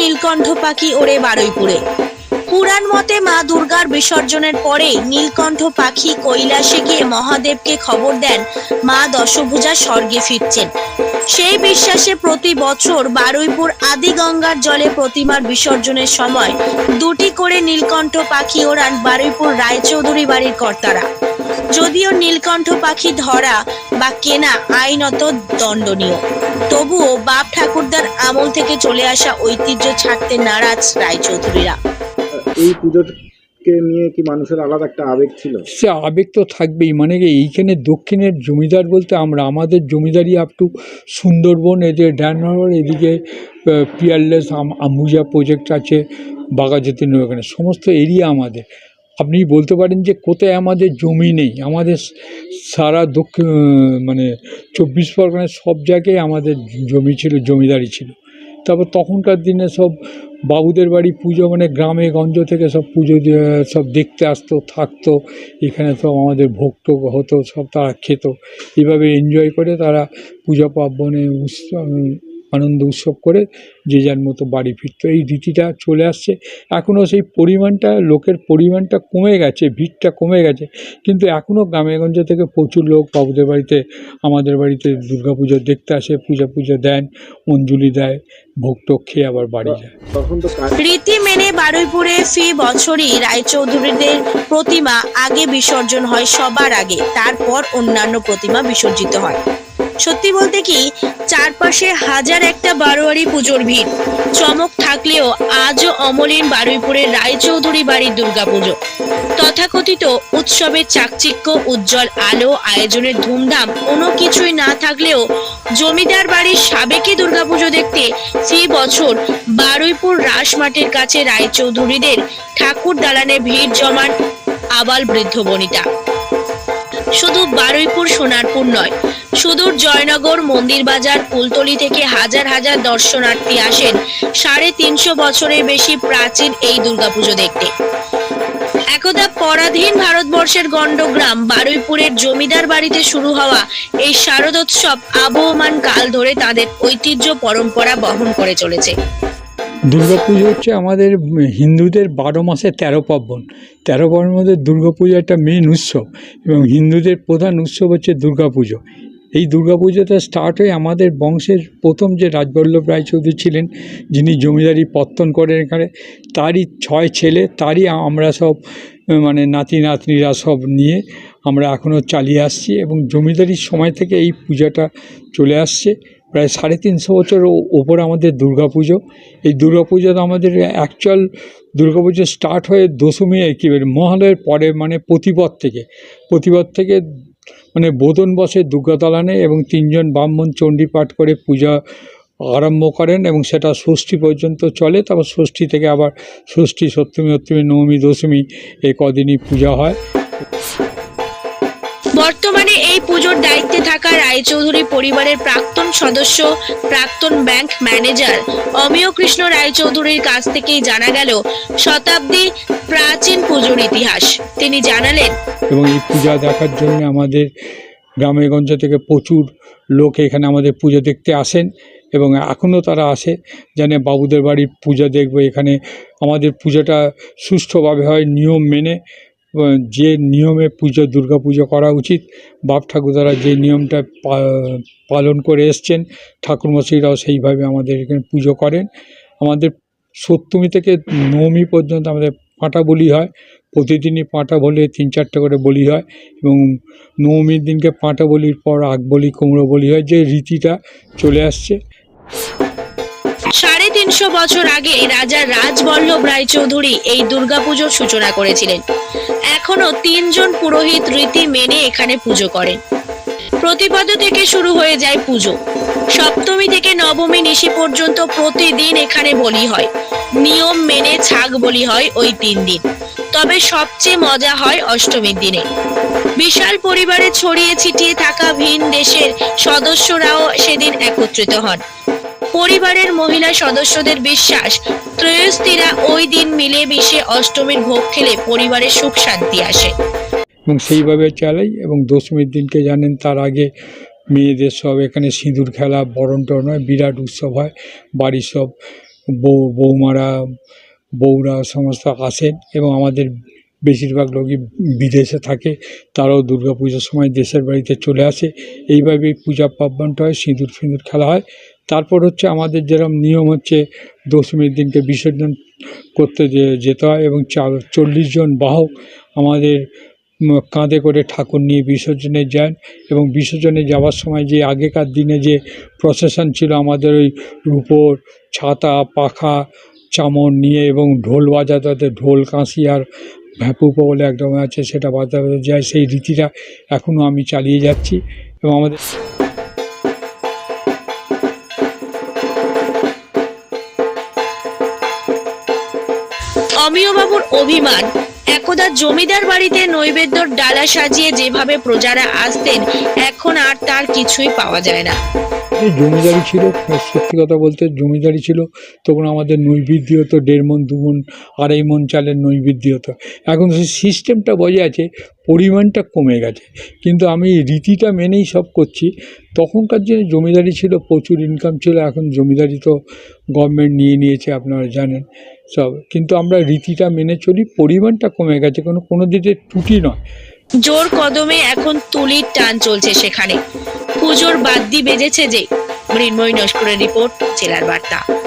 নীলকণ্ঠ পাখি ওড়ে বারুইপুরে। পুরাণ মতে মা দুর্গার বিসর্জনের পরে নীলকণ্ঠ পাখি কৈলাসে গিয়ে মহাদেবকে খবর দেন, মা দশভুজা স্বর্গে ফিরছেন। সেই বিশ্বাসে প্রতি বছর বারুইপুর আদি গঙ্গার জলে প্রতিমার বিসর্জনের সময় দুটি করে নীলকণ্ঠ পাখি ওড়ান বারুইপুর রায়চৌধুরী বাড়ির কর্তারা। যদিও নীলকণ্ঠ পাখি ধরা বা কেনা আইনত দণ্ডনীয়। তবুও বাপ ঠাকুরদার আমল থেকে চলে আসা ঐতিহ্য ছাড়তে নারাজ রায়চৌধুরীরা। এই পুজোকে নিয়ে কি মানুষের আলাদা একটা আবেগ ছিল? সে আবেগ তো থাকবেই। মানে কি এইখানে দক্ষিণের জমিদার বলতে আমরা আমাদের জমিদারি আপ টু সুন্দরবন এদিকে এদিকে পিয়ারলেস আম্বুজা প্রজেক্ট আছে বাগাজতি ওখানে। সমস্ত এরিয়া আমাদের। আপনি বলতে পারেন যে কোথায় আমাদের জমি নেই, আমাদের সারা দক্ষিণ মানে চব্বিশ পরগনায় সব জায়গায় আমাদের জমি ছিল, জমিদারি ছিল। তারপর তখনকার দিনে সব বাবুদের বাড়ি পুজো মানে গ্রামে গঞ্জ থেকে সব পুজো সব দেখতে আসতো, থাকতো, এখানে সব আমাদের ভোগ হতো, সব তারা খেত। এইভাবে এনজয় করে তারা পূজা পার্বণে উৎসব আনন্দ উৎসব করে যে যার মতো বাড়ি ফিরতো। এই রীতিটা চলে আসছে। এখনও সেই পরিমাণটা লোকের পরিমাণটা কমে গেছে ভিড়টা কমে গেছে। কিন্তু এখনও গ্রামেগঞ্জ থেকে প্রচুর লোক বাবুদের বাড়িতে আমাদের বাড়িতে দুর্গা পুজো দেখতে আসে পূজা পুজো দেন অঞ্জলি দেয় ভোগ খেয়ে আবার বাড়ি যায়। রীতি মেনে বারুইপুরে ফি বছরই রায়চৌধুরীদের প্রতিমা আগে বিসর্জন হয় সবার আগে। তারপর অন্যান্য প্রতিমা বিসর্জিত হয়। সত্যি বলতে কি, চারপাশে হাজার একটা বারোয়ারি পুজোর ভিড়। চমক থাকলেও আজও অমলিন বারুইপুরের রায়চৌধুরী বাড়ির দুর্গাপুজো। তথাকথিত উৎসবের চাকচিক্য, উজ্জ্বল আলো, আয়োজনের ধুমধাম, কোনো কিছুই না থাকলেও জমিদার বাড়ির সাবেকি দুর্গাপুজো দেখতে ফি বছর বারুইপুর রাসমাটির কাছে রায়চৌধুরীদের ঠাকুর দালানে ভিড় জমান আবাল বৃদ্ধ বনিতা। শুধু বারুইপুর সোনারপুর নয়, সুদূর জয়নগর মন্দির বাজার কুলতলি থেকে হাজার হাজার দর্শনার্থী আসেন সাড়ে তিনশো বছরের বেশি প্রাচীন এই দুর্গাপুজো দেখতে। একদা পরাধীন ভারতবর্ষের গণ্ডগ্রাম বারুইপুরের জমিদার বাড়িতে শুরু হওয়া এই শারদোৎসব আবহমান কাল ধরে তাদের ঐতিহ্য পরম্পরা বহন করে চলেছে। পুজো হচ্ছে আমাদের হিন্দুদের বারো মাসে তেরো পার্বণ। তেরো পার্বণের মধ্যে পুজো একটা মেন উৎসব এবং হিন্দুদের প্রধান উৎসব হচ্ছে পুজো। এই দুর্গা পুজোটা স্টার্ট হয়ে আমাদের বংশের প্রথম যে রাজবল্লভ রায়চৌধুরী ছিলেন, যিনি জমিদারি পত্তন করেন এখানে, তারই ছয় ছেলে, তারই আমরা সব মানে নাতি নাতনিরা সব নিয়ে আমরা এখনও চালিয়ে আসছি এবং জমিদারির সময় থেকে এই পূজাটা চলে আসছে। প্রায় সাড়ে তিনশো বছর ওপর আমাদের দুর্গা পুজো এই দুর্গা পুজোটা আমাদের অ্যাকচুয়াল দুর্গা পুজো স্টার্ট হয়ে দশমী একেবারে, মহালয়ের পরে মানে প্রতিপদ থেকে। প্রতিপদ থেকে মানে বোধন বসে দুর্গা দালানে এবং তিনজন ব্রাহ্মণ চণ্ডী পাঠ করে পূজা আরম্ভ করেন এবং সেটা ষষ্ঠী পর্যন্ত চলে। তারপর ষষ্ঠী থেকে আবার ষষ্ঠী, সপ্তমী, অষ্টমী, নবমী, দশমী এই কদিনই পূজা হয়। বর্তমানে এই পুজোর দায়িত্বে থাকা রায়চৌধুরী পরিবারের প্রাক্তন সদস্য, প্রাক্তন ব্যাংক ম্যানেজার অমিয় কৃষ্ণ রায়চৌধুরীর কাছ থেকেই জানা গেল শতাব্দী প্রাচীন পুজোর ইতিহাস। তিনি জানালেন, এবং এই পূজা দেখার জন্য আমাদের গ্রামেগঞ্জ থেকে প্রচুর লোক এখানে আমাদের পুজো দেখতে আসেন এবং এখনও তারা আসে জানে বাবুদের বাড়ির পূজা দেখবে। এখানে আমাদের পুজোটা সুষ্ঠুভাবে হয় নিয়ম মেনে যে নিয়মে পুজো, দুর্গা পুজো করা উচিত, বাপ ঠাকুরদারা যে নিয়মটা পালন করে এসছেন, ঠাকুরমশাইরাও সেইভাবে আমাদের এখানে পুজো করেন। আমাদের সপ্তমী থেকে নবমী পর্যন্ত আমাদের পাঁটা বলি হয়। প্রতিদিনই পাঁটা বলে তিন চারটে করে বলি হয় এবং নবমীর দিনকে পাঁটা বলির পর আগ বলি কুমড়ো বলি হয়, যে রীতিটা চলে আসছে। তিনশো বছর আগে রাজা রাজবল্লভ রায়চৌধুরী এই দুর্গাপুজোর সূচনা করেছিলেন। এখনও তিনজন পুরোহিত রীতি মেনে এখানে পুজো করেন। প্রতিপদ থেকে শুরু হয়ে যায় পুজো। সপ্তমী থেকে নবমী নিশি পর্যন্ত প্রতিদিন এখানে বলি হয়। নিয়ম মেনে ছাগ বলি হয় ওই তিন দিন। তবে সবচেয়ে মজা হয় অষ্টমীর দিনে। বিশাল পরিবারে ছড়িয়ে ছিটিয়ে থাকা ভিন দেশের সদস্যরাও সেদিন একত্রিত হন। পরিবারের মহিলা সদস্যদের বিশ্বাস, ত্রয়স্থিরা ওই দিন মিলে মিশে অষ্টমীর ভোগ খেলে পরিবারে সুখ শান্তি আসে। এবং সেইভাবে চালাই এবং দশমীর দিনকে জানেন তার আগে মেয়েদের সব, এখানে সিঁদুর খেলা, বরণ টরণ হয়, বিরাট উৎসব হয়, বাড়ির সব বউ, বৌমারা, বউরা সমস্ত আসেন এবং আমাদের বেশিরভাগ লোকই বিদেশে থাকে, তারাও দুর্গা পুজোর সময় দেশের বাড়িতে চলে আসে। এইভাবেই পূজা পার্বণটা হয়, সিঁদুর ফিঁদুর খেলা হয় তারপর হচ্ছে আমাদের যেরকম নিয়ম হচ্ছে দশমীর দিনকে বিসর্জন করতে যেতে হয় এবং চল্লিশ জন বাহক আমাদের কাঁধে করে ঠাকুর নিয়ে বিসর্জনে যান এবং বিসর্জনে যাওয়ার সময় যে আগেকার দিনে যে প্রসেশন ছিল আমাদের ওই রূপোর ছাতা, পাখা, চামর নিয়ে এবং ঢোল বাজাতে ঢোল, কাঁসি আর ভ্যাপুপো বলে একদম আছে সেটা বাজাতে যায়। সেই রীতিটা এখনও আমি চালিয়ে যাচ্ছি এবং আমাদের অমিয়বাবুর অভিমান। একদা জমিদার বাড়িতে নৈবেদ্যর ডালা সাজিয়ে যেভাবে প্রজারা আসতেন, এখন আর তার কিছুই পাওয়া যায় না। জমিদারি ছিল সত্যি কথা বলতে জমিদারি ছিল, তখন আমাদের নৈবেদ্য হতো, দেড় মন, দু মন, আড়াই মন চালের নৈবেদ্য হতো। এখন সেই সিস্টেমটা বজায় আছে, পরিমাণটা কমে গেছে। কিন্তু আমি রীতিটা মেনেই সব করছি, তখনকার যে জমিদারি ছিল, প্রচুর ইনকাম ছিল, এখন জমিদারি তো গভর্নমেন্ট নিয়ে নিয়েছে, আপনারা জানেন। সব। কিন্তু আমরা রীতিটা মেনে চলি, পরিমাণটা কমে গেছে, কোনো কোনো দিকে ত্রুটি নয়। জোর কদমে এখন তুলির টান চলছে সেখানে। পুজোর বাদ বাদ্যি বেজেছে যে, মৃন্ময় নস্করের রিপোর্ট, জেলার বার্তা।